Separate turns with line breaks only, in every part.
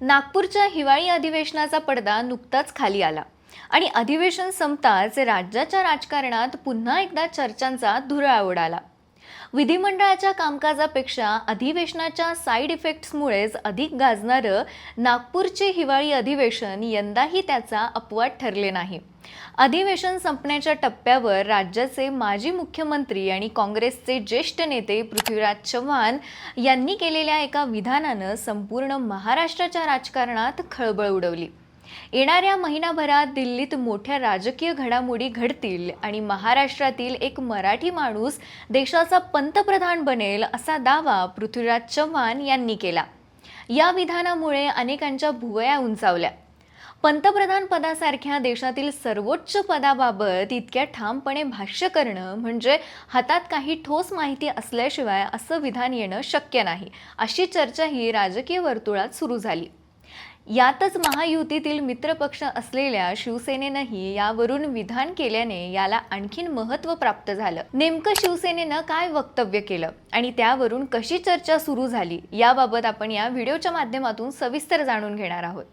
नागपूरच्या हिवाळी अधिवेशनाचा पडदा नुकताच खाली आला. आणि अधिवेशन संपताच राज्याच्या राजकारणात पुन्हा एकदा चर्चांचा धुरळा उडाला विधिमंडळाच्या कामकाजापेक्षा अधिवेशनाच्या साईड इफेक्ट्समुळेच अधिक गाजणारं नागपूरचे हिवाळी अधिवेशन यंदाही त्याचा अपवाद ठरले नाही. अधिवेशन संपण्याच्या टप्प्यावर राज्याचे माजी मुख्यमंत्री आणि काँग्रेसचे ज्येष्ठ नेते पृथ्वीराज चव्हाण यांनी केलेल्या एका विधानानं संपूर्ण महाराष्ट्राच्या राजकारणात खळबळ उडवली. येणाऱ्या महिनाभरात दिल्लीत मोठ्या राजकीय घडामोडी घडतील आणि महाराष्ट्रातील एक मराठी माणूस देशाचा पंतप्रधान बनेल असा दावा पृथ्वीराज चव्हाण यांनी केला. या विधानामुळे अनेकांच्या भुवया उंचावल्या. पंतप्रधान पदासारख्या देशातील सर्वोच्च पदाबाबत इतक्या ठामपणे भाष्य करणं म्हणजे हातात काही ठोस माहिती असल्याशिवाय असं विधान येणं शक्य नाही अशी चर्चाही राजकीय वर्तुळात सुरू झाली. यातच महायुतीतील मित्रपक्ष असलेल्या शिवसेनेनंही यावरून विधान केल्याने याला आणखीन महत्त्व प्राप्त झालं. नेमकं शिवसेनेनं काय वक्तव्य केलं आणि त्यावरून कशी चर्चा सुरू झाली याबाबत आपण या व्हिडिओच्या माध्यमातून सविस्तर जाणून घेणार आहोत.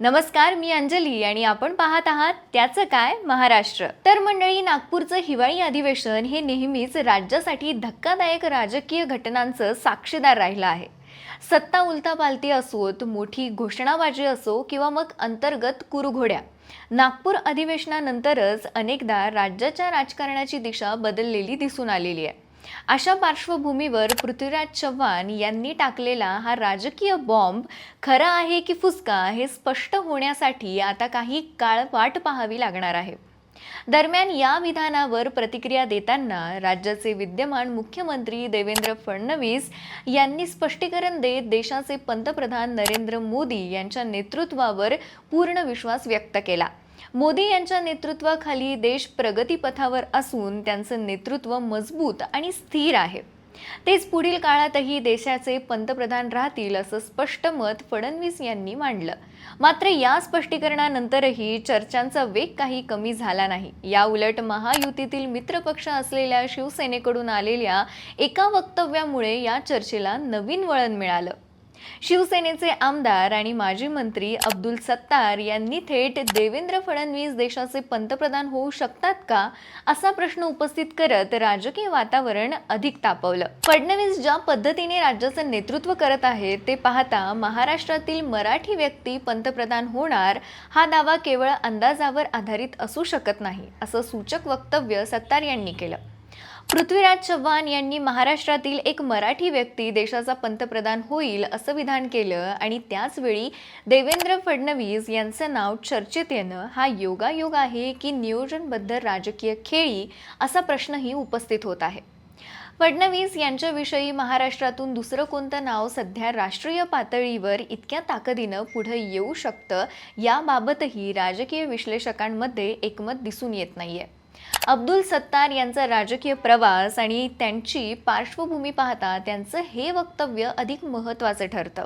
नमस्कार मी अंजली आणि आपण पाहत आहात त्याचं काय महाराष्ट्र. तर मंडळी नागपूरचं हिवाळी अधिवेशन हे नेहमीच राज्यासाठी धक्कादायक राजकीय घटनांचं साक्षीदार राहिलं आहे. सत्ता उलतापालती असोत मोठी घोषणाबाजी असो किंवा मग अंतर्गत कुरुघोड्या. नागपूर अधिवेशनानंतरच अनेकदा राज्याच्या राजकारणाची दिशा बदललेली दिसून आलेली आहे. अशा पार्श्वभूमीवर पृथ्वीराज चव्हाण यांनी टाकलेला हा राजकीय बॉम्ब खरा आहे की फुसका हे स्पष्ट होण्यासाठी आता काही काळ वाट पाहावी लागणार आहे. दरम्यान या विधानावर प्रतिक्रिया देताना राज्याचे विद्यमान मुख्यमंत्री देवेंद्र फडणवीस यांनी स्पष्टीकरण देत देशाचे पंतप्रधान नरेंद्र मोदी यांच्या नेतृत्वावर पूर्ण विश्वास व्यक्त केला. मोदी यांच्या नेतृत्वाखाली देश प्रगतीपथावर असून त्यांचं नेतृत्व मजबूत आणि स्थिर आहे. तेच पुढील काळातही देशाचे पंतप्रधान राहतील असं स्पष्ट मत फडणवीस यांनी मांडलं. मात्र या स्पष्टीकरणानंतरही चर्चांचा वेग काही कमी झाला नाही. या उलट महायुतीतील मित्रपक्ष असलेल्या शिवसेनेकडून आलेल्या एका वक्तव्यामुळे या चर्चेला नवीन वळण मिळालं. शिवसेनेचे आमदार आणि माजी मंत्री अब्दुल सत्तार यांनी थेट देवेंद्र फडणवीस देशाचे पंतप्रधान होऊ शकतात का असा प्रश्न उपस्थित करत राजकीय वातावरण अधिक तापवलं. फडणवीस ज्या पद्धतीने राज्याचं नेतृत्व करत आहेत ते पाहता महाराष्ट्रातील मराठी व्यक्ती पंतप्रधान होणार हा दावा केवळ अंदाजावर आधारित असू शकत नाही असं सूचक वक्तव्य सत्तार यांनी केलं. पृथ्वीराज चव्हाण यांनी महाराष्ट्रातील एक मराठी व्यक्ती देशाचा पंतप्रधान होईल असं विधान केलं आणि त्याचवेळी देवेंद्र फडणवीस यांचं नाव चर्चेत येणं हा योगायोग आहे की नियोजनबद्ध राजकीय खेळी असा प्रश्नही उपस्थित होत आहे. फडणवीस यांच्याविषयी महाराष्ट्रातून दुसरं कोणतं नाव सध्या राष्ट्रीय पातळीवर इतक्या ताकदीनं पुढे येऊ शकतं याबाबतही राजकीय विश्लेषकांमध्ये एकमत दिसून येत नाहीये. अब्दुल सत्तार यांचा राजकीय प्रवास आणि त्यांची पार्श्वभूमी पाहता त्यांचं हे वक्तव्य अधिक महत्त्वाचं ठरतं.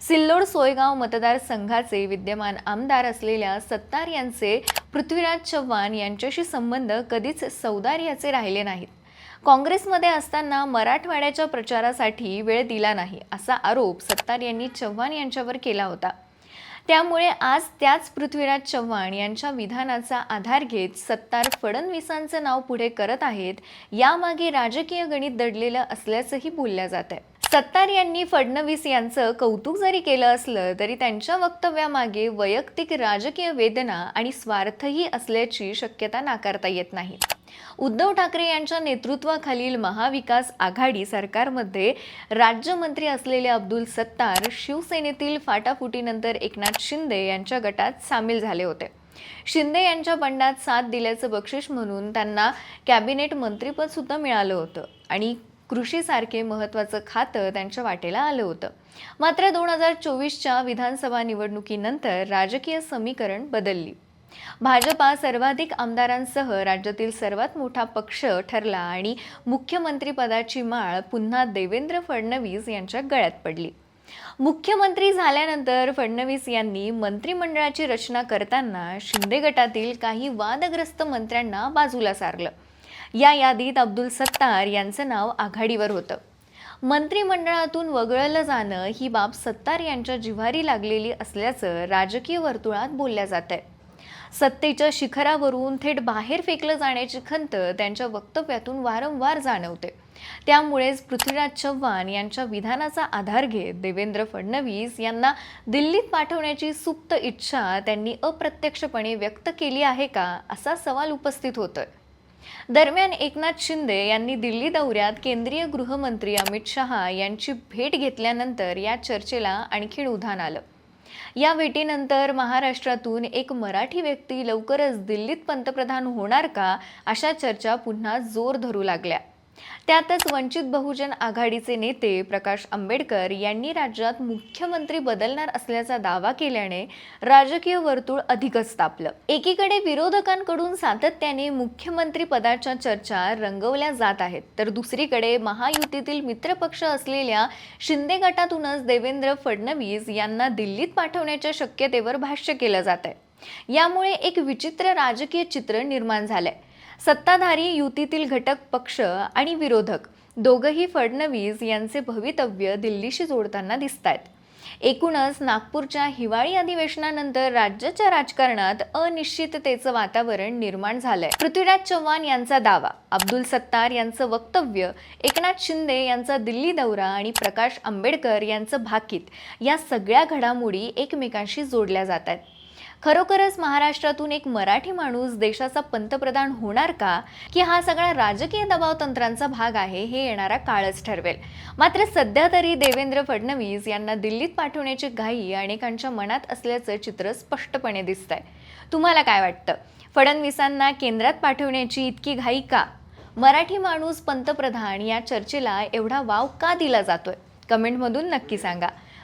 सिल्लोड सोयगाव मतदारसंघाचे विद्यमान आमदार असलेल्या सत्तार यांचे पृथ्वीराज चव्हाण यांच्याशी संबंध कधीच सौदार्याचे राहिले नाहीत. काँग्रेसमध्ये असताना मराठवाड्याच्या प्रचारासाठी वेळ दिला नाही असा आरोप सत्तार यांनी चव्हाण यांच्यावर केला होता. त्यामुळे आज त्याच पृथ्वीराज चव्हाण यांच्या विधानाचा आधार घेत सत्तार फडणवीसांचं नाव पुढे करत आहेत यामागे राजकीय गणित दडलेलं असल्याचंही बोललं जात आहे. सत्तार यांनी फडणवीस यांचं कौतुक जरी केलं असलं तरी त्यांच्या वक्तव्यामागे वैयक्तिक राजकीय वेदना आणि स्वार्थही असल्याची शक्यता नाकारता येत नाही. उद्धव ठाकरे यांच्या नेतृत्वाखालील महाविकास आघाडी सरकारमध्ये राज्यमंत्री असलेले अब्दुल सत्तार शिवसेनेतील फाटाफुटीनंतर एकनाथ शिंदे यांच्या गटात सामील झाले होते. शिंदे यांच्या बंडात साथ दिल्याचं बक्षीस म्हणून त्यांना कॅबिनेट मंत्रीपद सुद्धा मिळालं होतं आणि कृषीसारखे महत्त्वाचं खातं त्यांच्या वाटेला आलं होतं. मात्र दोन हजार चोवीसच्या विधानसभा निवडणुकीनंतर राजकीय समीकरण बदलली. भाजपा सर्वाधिक आमदारांसह राज्यातील सर्वात मोठा पक्ष ठरला आणि मुख्यमंत्रीपदाची माळ पुन्हा देवेंद्र फडणवीस यांच्या गळ्यात पडली. मुख्यमंत्री झाल्यानंतर फडणवीस यांनी मंत्रिमंडळाची रचना करताना शिंदे गटातील काही वादग्रस्त मंत्र्यांना बाजूला सारलं. या यादीत अब्दुल सत्तार यांचं नाव आघाडीवर होतं. मंत्रिमंडळातून वगळलं जाणं ही बाब सत्तार यांच्या जिव्हारी लागलेली असल्याचं राजकीय वर्तुळात बोलल्या जात आहे सत्तेच्या शिखरावरून थेट बाहेर फेकलं जाण्याची खंत त्यांच्या वक्तव्यातून वारंवार जाणवते. त्यामुळेच पृथ्वीराज चव्हाण यांच्या विधानाचा आधार घेत देवेंद्र फडणवीस यांना दिल्लीत पाठवण्याची सुप्त इच्छा त्यांनी अप्रत्यक्षपणे व्यक्त केली आहे का असा सवाल उपस्थित होतोय. दरम्यान एकनाथ शिंदे यांनी दिल्ली दौऱ्यात केंद्रीय गृहमंत्री अमित शहा यांची भेट घेतल्यानंतर या चर्चेला आणखीन उधाण आलं. या भेटीनंतर महाराष्ट्रातून एक मराठी व्यक्ती लवकरच दिल्लीत पंतप्रधान होणार का अशा चर्चा पुन्हा जोर धरू लागल्या. त्यातच वंचित बहुजन आघाडीचे नेते प्रकाश आंबेडकर यांनी राज्यात मुख्यमंत्री बदलणार असल्याचा दावा केल्याने राजकीय वर्तुळ अधिकच तापलं. एकीकडे विरोधकांकडून सातत्याने मुख्यमंत्री पदाच्या चर्चा रंगवल्या जात आहेत तर दुसरीकडे महायुतीतील मित्रपक्ष असलेल्या शिंदे गटातूनच देवेंद्र फडणवीस यांना दिल्लीत पाठवण्याच्या शक्यतेवर भाष्य केलं जात आहे यामुळे एक विचित्र राजकीय चित्र निर्माण झालंय. सत्ताधारी युतीतील घटक पक्ष आणि विरोधक दोघंही फडणवीस यांचे भवितव्य दिल्लीशी जोडताना दिसत आहेत एकूणच नागपूरच्या हिवाळी अधिवेशनानंतर राज्याच्या राजकारणात अनिश्चिततेचं वातावरण निर्माण झालंय. पृथ्वीराज चव्हाण यांचा दावा अब्दुल सत्तार यांचं वक्तव्य एकनाथ शिंदे यांचा दिल्ली दौरा आणि प्रकाश आंबेडकर यांचं भाकीत या सगळ्या घडामोडी एकमेकांशी जोडल्या जात आहेत खरोखरच महाराष्ट्रातून एक मराठी माणूस देशाचा पंतप्रधान होणार का? की हा सगळा राजकीय दबाव तंत्रांचा भाग आहे हे येणारा काळच ठरवेल. मात्र सध्या तरी देवेंद्र फडणवीस यांना दिल्लीत पाठवण्याची घाई अनेकांच्या मनात असल्याचं चित्र स्पष्टपणे दिसतंय. तुम्हाला काय वाटतं? फडणवीसांना केंद्रात पाठवण्याची इतकी घाई का? मराठी माणूस पंतप्रधान या चर्चेला एवढा वाव का दिला जातोय? कमेंटमधून नक्की सांगा.